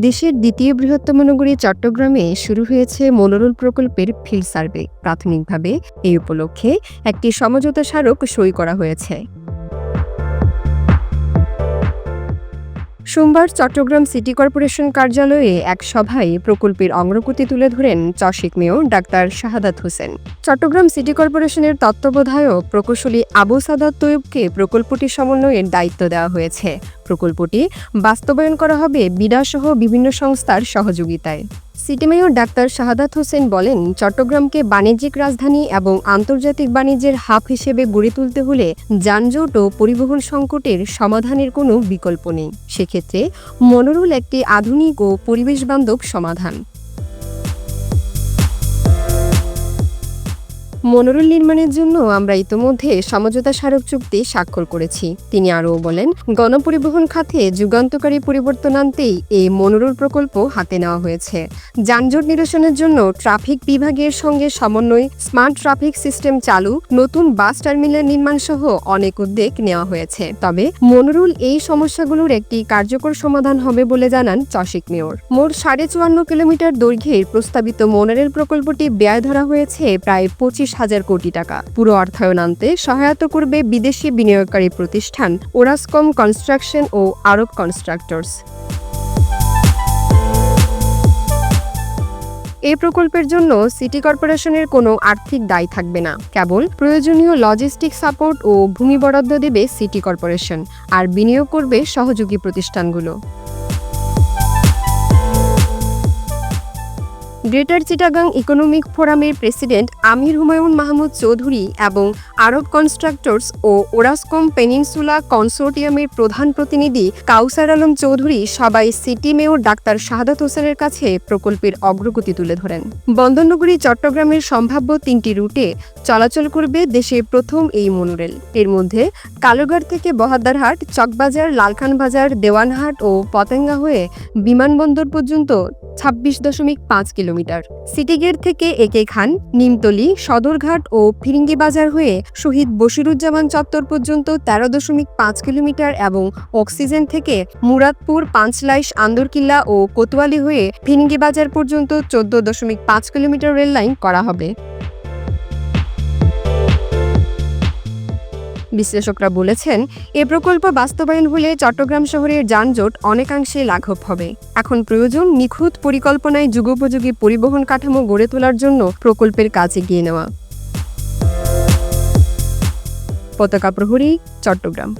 দেশের দ্বিতীয় বৃহত্তম নগরী চট্টগ্রামে শুরু হয়েছে মনোরল প্রকল্পের ফিল্ড সার্ভে। প্রাথমিকভাবে এই উপলক্ষে একটি সমঝোতা স্মারক সই করা হয়েছে। সোমবার চট্টগ্রাম সিটি কর্পোরেশন কার্যালয়ে এক সভায় প্রকল্পের অগ্রগতি তুলে ধরেন চশিক mayor doctor Shahadat Hossain. Chattogram city কর্পোরেশনের তত্ত্বাবধায়ক প্রকৌশলী আবু সাদাত তৈবকে প্রকল্পটি সমন্বয়ের দায়িত্ব দেওয়া হয়েছে। প্রকল্পটি বাস্তবায়ন করা হবে বিডাসহ বিভিন্ন সংস্থার সহযোগিতায়। City mayor doctor Shahadat Hossain বলেন, চট্টগ্রামকে বাণিজ্যিক রাজধানী এবং আন্তর্জাতিক বাণিজ্যের হাব হিসেবে গড়ে তুলতে হলে যানজট ও পরিবহন সংকটের সমাধানের কোনো বিকল্প নেই। সেক্ষেত্রে মনোরুল একটি আধুনিক ও পরিবেশবান্ধব সমাধান। মনোরল নির্মাণের জন্য আমরা ইতোমধ্যে সমঝোতা স্মারক চুক্তি স্বাক্ষর করেছি। তিনি আরও বলেন, গণপরিবহন খাতে যুগান্তকারী পরিবর্তন আনতেই এই মনোরল প্রকল্প হাতে নেওয়া হয়েছে। যানজট নিরসনের জন্য ট্রাফিক বিভাগের সঙ্গে সমন্বয় স্মার্ট ট্রাফিক সিস্টেম চালু, নতুন বাস টার্মিনাল নির্মাণ সহ অনেক উদ্যোগ নেওয়া হয়েছে। তবে মনোরুল এই সমস্যাগুলোর একটি কার্যকর সমাধান হবে বলে জানান চশিক মেয়র। মোট সাড়ে চুয়ান্ন কিলোমিটার দৈর্ঘ্যের প্রস্তাবিত মনোরেল প্রকল্পটি ব্যয় ধরা হয়েছে প্রায় পঁচিশ হাজার কোটি টাকা। পুরো অর্থায়ন আনতে সহায়তা করবে বিদেশি বিনিয়োগকারী প্রতিষ্ঠান ওরাসকম কনস্ট্রাকশন ও আরব কনস্ট্রাক্টরস। এই প্রকল্পের জন্য সিটি কর্পোরেশনের কোনো আর্থিক দায় থাকবে না। কেবল প্রয়োজনীয় লজিস্টিক সাপোর্ট ও ভূমি বরাদ্দ দেবে সিটি কর্পোরেশন, আর বিনিয়োগ করবে সহযোগী প্রতিষ্ঠানগুলো। গ্রেটার চিটাগাং ইকোনমিক ফোরামের প্রেসিডেন্ট আমির হুমায়ুন মাহমুদ চৌধুরী এবং আরব কনস্ট্রাক্টরস ও ওরাসকম পেনিনসুলা কনসোর্টিয়ামের প্রধান প্রতিনিধি কাউসার আলম চৌধুরী সবাই সিটি মেয়র ডাক্তার শাহাদাত হোসেনের কাছে প্রকল্পের অগ্রগতি তুলে ধরেন। বন্দরনগরী, চট্টগ্রামের সম্ভাব্য তিনটি রুটে চলাচল করবে দেশের প্রথম এই মনোরেল। এর মধ্যে কালোগাড় থেকে বহাদ্দারহাট, চকবাজার, লালখান বাজার, দেওয়ানহাট ও পতেঙ্গা হয়ে বিমানবন্দর পর্যন্ত ছাব্বিশ দশমিক পাঁচ কিলোমিটার। সিটি গেট থেকে একে খান, নিমতলি, সদরঘাট ও ফিরিঙ্গি বাজার হয়ে শহীদ বশিরুজ্জামান চত্বর পর্যন্ত তেরো দশমিক পাঁচ কিলোমিটার এবং অক্সিজেন থেকে মুরাদপুর, পাঁচলাইশ, আন্দরকিল্লা ও কোতোয়ালি হয়ে ফিরিঙ্গি বাজার পর্যন্ত চোদ্দ দশমিক পাঁচ কিলোমিটার রেললাইন করা হবে। বিশ্লেষকরা বলেছেন, এ প্রকল্প বাস্তবায়ন হলে চট্টগ্রাম শহরের যানজট অনেকাংশে লাঘব হবে। এখন প্রয়োজন নিখুঁত পরিকল্পনায় যুগোপযোগী পরিবহন কাঠামো গড়ে তোলার জন্য প্রকল্পের কাজ এগিয়ে নেওয়া। পতাকা প্রহরী, চট্টগ্রাম।